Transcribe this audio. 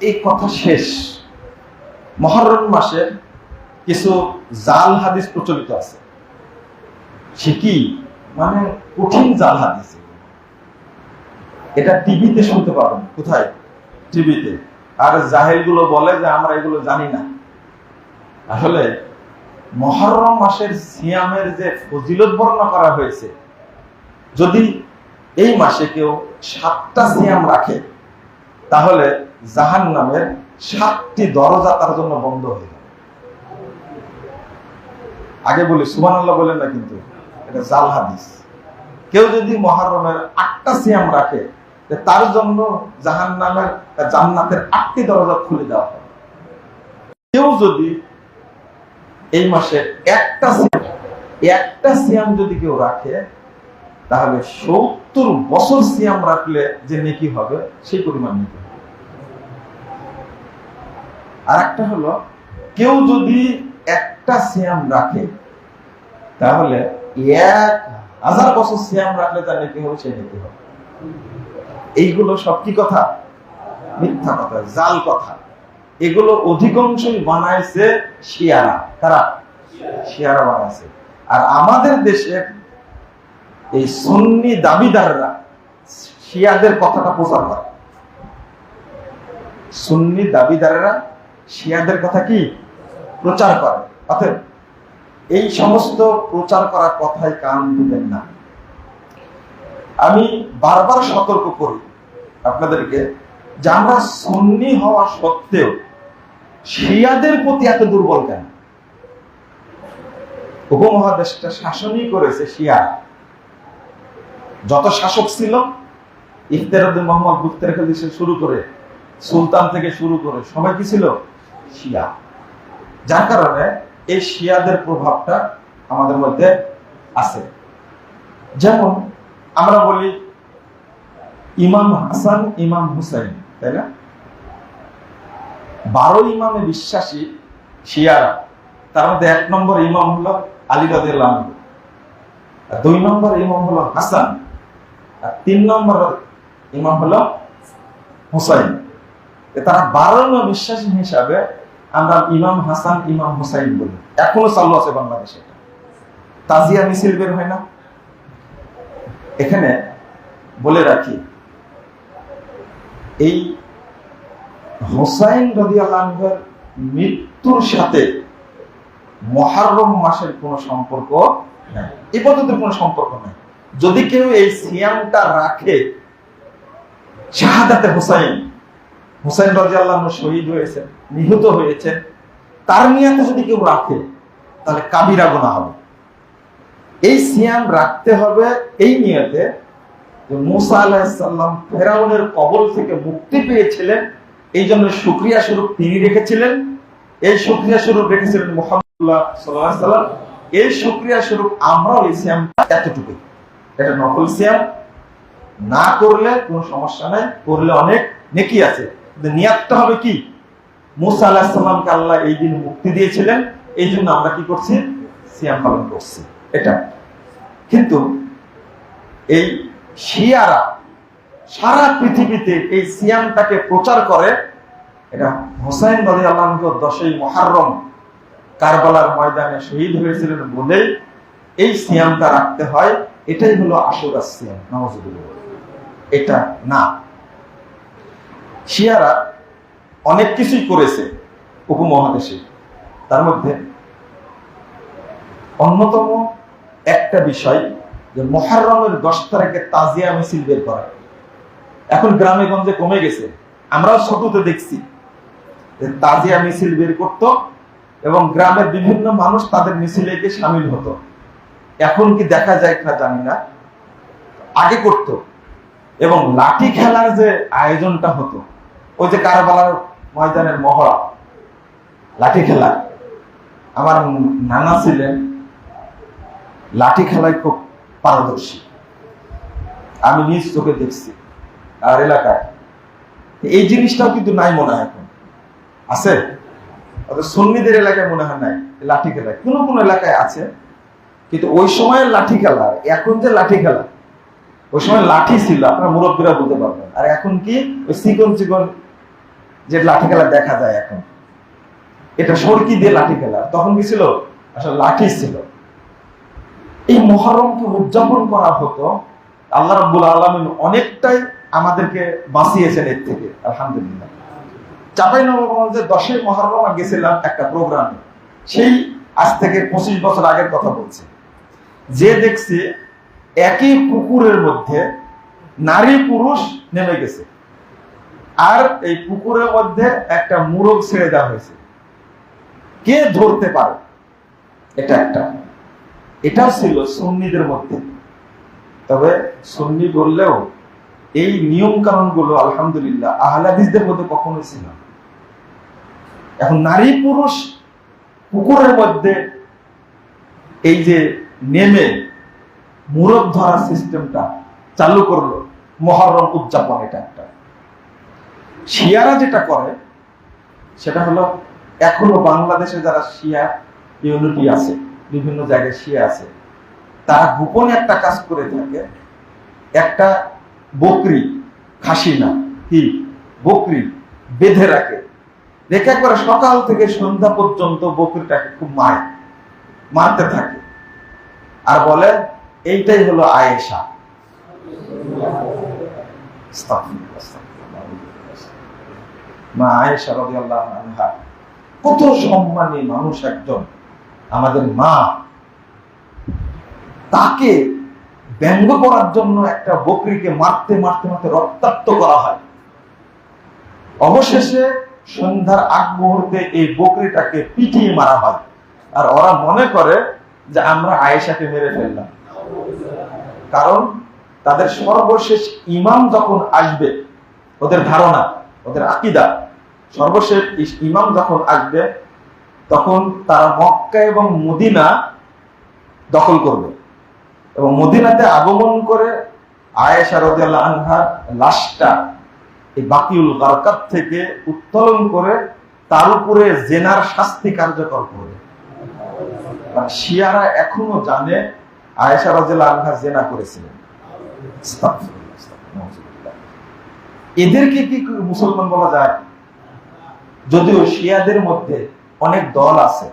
এই কথা শেষ। মহরম মাসে কিছু জাল হাদিস প্রচলিত আছে। সে কি? মানে কঠিন জাল হাদিস। এটা টিভিতে শুনতে পাবেন কোথায়? টিভিতে। আর জাহেলগুলো বলে যে আমরা এগুলো জানি না। আসলে মহরম মাসের সিয়ামের যে ফজিলত বর্ণনা করা হয়েছে, যদি এই মাসে কেউ সাতটা সিয়াম রাখে তাহলে জাহান নামের সাতটি দরজা তার জন্য বন্ধ হয়ে যাবে। আগে বলি সুবান আল্লাহ বলেন না কিন্তু, এটা জাল হাদিস। কেউ যদি মহারমের আটটা সিয়াম রাখে তার জন্য জাহান নামের জান্নাতের আটটি দরজা খুলে দেওয়া হবে কেউ যদি এই মাসে একটা সিয়াম একটা সিয়াম যদি কেউ রাখে তাহলে সত্তর বছর সিয়াম রাখলে যে নেকি হবে, সেই পরিমাণ নেকি আর একটা হলো, কেউ যদি একটা সিয়াম রাখে, তাহলে এক হাজার বছর সিয়াম রাখলে তার নেকি হবে, সেই নেকি হবে। এইগুলো সব কি কথা? মিথ্যা কথা, জাল কথা। এগুলো অধিকাংশই বানাইছে শিয়ারা। তারা শিয়ারা বানাইছে। আর আমাদের দেশের এই সুন্নি দাবিদাররা শিয়াদের কথাটা প্রচার করে। সুন্নি দাবিদাররা শিয়াদের কথা কি? প্রচার করে। অতএব এই সমস্ত প্রচার করার কথায় কান দিবেন না। আমি বারবার সতর্ক করি আপনাদেরকে যে আমরা সুন্নি হওয়া সত্ত্বেও শিয়াদের প্রতি এত দুর্বল কেন? উপমহাদেশটা শাসনই করেছে শিয়া। যত শাসক ছিল ইফতেরুদ্দিন মোহাম্মদ গুপ্তের থেকে শুরু করে, সুলতান থেকে শুরু করে, সবাই কি ছিল? শিয়া। যার কারণে এই শিয়াদের প্রভাবটা আমাদের মধ্যে আছে। যেমন আমরা বলি ইমাম হাসান, ইমাম হুসাইন, তাই না? বারো ইমামে বিশ্বাসী শিয়ারা, তার মধ্যে এক নম্বর ইমাম হলো আলী আর দুই নম্বর ইমাম হলো হাসান। তিন নম্বর ইমাম হলো হুসাইন। তারা বারো বিশ্বাসী হিসাবে আমরা ইমাম হাসান, ইমাম হুসাইন বলি। এখনও চালু আছে বাংলাদেশে। তাজিয়া মিছিল বের হয় না। এখানে বলে রাখি, এই হোসাইন রদিয়াল্লাহের মৃত্যুর সাথে মহারম মাসের কোনো সম্পর্ক নাই। এ পর্যন্ত কোনো সম্পর্ক নাই। যদি কেউ এই সিয়ামটা রাখে, শাহাদাতে হোসাইন হোসাইন রাজিয়াল্লাহ শহীদ হয়েছে, নিহত হয়েছে, তার নিয়াতে যদি কেউ রাখে, তাহলে কাবিরা গোনা হবে। এই সিয়াম রাখতে হবে এই নিয়তে মুসা আলাহিসাল্লাম ফেরাউনের কবল থেকে মুক্তি পেয়েছিলেন, এই জন্য সুক্রিয়া স্বরূপ তিনি রেখেছিলেন। এই সুক্রিয়া স্বরূপ রেখেছিলেন মোহাম্মদুল্লাহ সাল্লাম। এই সুক্রিয়া স্বরূপ আমরাও এই সিয়ামটা এতটুকু এটা নকল সিয়াম। না করলে কোনো সমস্যা নাই, করলে অনেক নেকি আছে। নিয়াতটা হবে কি? মুসা আলাহিসাল্লামকে আল্লাহ এই দিন মুক্তি দিয়েছিলেন, এই জন্য আমরা কি করছি? সিয়াম পালন করছি। এটা। কিন্তু এই শিয়ারা সারা পৃথিবীতে এই সিয়ামটাকে প্রচার করে, এটা হোসাইন বলি আল্লাহ দশই মহারম কারবালার ময়দানে শহীদ হয়েছিলেন বলেই এই সিয়ামটা রাখতে হয়। এটাই হলো আশুরা সিয়াম নওয়াজুদ্দিন এটা না। শিয়ারা অনেক কিছুই করেছে উপমহাদেশে, তার মধ্যে অন্যতম একটা বিষয় যে মহারমের দশ তারিখে তাজিয়া মিছিল বের করা। এখন গ্রামে গঞ্জে কমে গেছে। আমরাও ছোটতে দেখছি তাজিয়া মিছিল বের করত এবং গ্রামের বিভিন্ন মানুষ তাদের মিছিলে গিয়ে সামিল হতো। এখন কি দেখা যায় কিনা জানি না। আগে করত। এবং লাঠি খেলার যে আয়োজনটা হতো, ওই যে কারবালার ময়দানের মহড়া, লাঠি খেলা। আমার নানা ছিলেন, লাঠি খেলায় খুব পারদর্শী। আমি নিজ চোখে দেখছি, আর এলাকায়। এই জিনিসটাও কিন্তু নাই মনে হয় এখন। আছে? সন্নিদের এলাকায় মনে হয় নাই লাঠি খেলায়। কোনো কোনো এলাকায় আছে। কিন্তু ওই সময়ের লাঠি খেলা, এখন যে লাঠি খেলা, ওই সময় লাঠি ছিল, আপনার মুরব্বীরা বলতে পারবেন। আর এখন কি? ওই চিকন চিকন যে লাঠি খেলা দেখা যায় এখন। এটা সরকি দিয়ে লাঠি খেলা। তখন কি ছিল? আসলে লাঠি ছিল। এই মহরমকে উদযাপন করা হতো, আল্লাহ রাব্বুল আলামিন অনেকটাই আমাদেরকে বাঁচিয়েছেন এর থেকে, আলহামদুলিল্লাহ। চাপাই নবাবগঞ্জে দশই মহরম গেছিলাম একটা প্রোগ্রামে। সেই আজ থেকে পঁচিশ বছর আগের কথা বলছি। যে দেখছি একই পুকুরের মধ্যে নারী পুরুষ নেমে গেছে। আর এই পুকুরের মধ্যে একটা মুরগ ছেড়ে দেওয়া হয়েছে। কে ধরতে পারে? এটা একটা। এটাও ছিল সুন্নিদের মধ্যে। তবে সুন্নি বললেও এই নিয়ম কানুনগুলো আলহামদুলিল্লাহ আহলাদিসদের মধ্যে কখনোই ছিল এখন নারী পুরুষ পুকুরের মধ্যে এই যে নেমে মুরগ ধরার সিস্টেমটা চালু করল মহরম উদযাপন এটা একটা। শিয়ারা যেটা করে, সেটা হলো এখনও বাংলাদেশে যারা শিয়া ইউনিটি আছে, বিভিন্ন জায়গায় শিয়া আছে, তারা গোপনে একটা কাজ করে থাকে, একটা বকরি, খাসি না, কি? বকরি বেঁধে রাখে। রেখে করে সকাল থেকে সন্ধ্যা পর্যন্ত বকরিটাকে খুব মায় মারতে থাকে। আর বলে এইটাই হলো আয়েশা। মা আয়েশা কত সম্মানী মানুষ একজন। আমাদের মা, তাকে ব্যঙ্গ করার জন্য একটা বকরিকে মারতে মারতে মারতে রক্তাক্ত করা হয়। অবশেষে সন্ধ্যার আগ মুহূর্তে এই বকরিটাকে পিটিয়ে মারা হয়। আর ওরা মনে করে যে আমরা আয়েশাকে মেরে ফেললাম। কারণ তাদের সর্বশেষ ইমাম যখন আসবে, ওদের ধারণা, ওদের আকিদা, সর্বশেষ ইমাম যখন আসবে, তখন তারা মক্কা এবং মদিনা দখল করবে। এবং মদিনাতে আগমন করে আয়েশা রাদিয়াল্লাহু আনহার লাশটা এই বাকিউল গারকাত থেকে উত্তোলন করে তার উপরে জেনার শাস্তি কার্যকর করবে। শিয়ারা এখনও জানে, আয়েশা রাদিয়াল্লাহু আনহা জেনা করেছিলেন। এদেরকে কি মুসলমান বলা যায় যদিও শিয়াদের মধ্যে অনেক দল আছে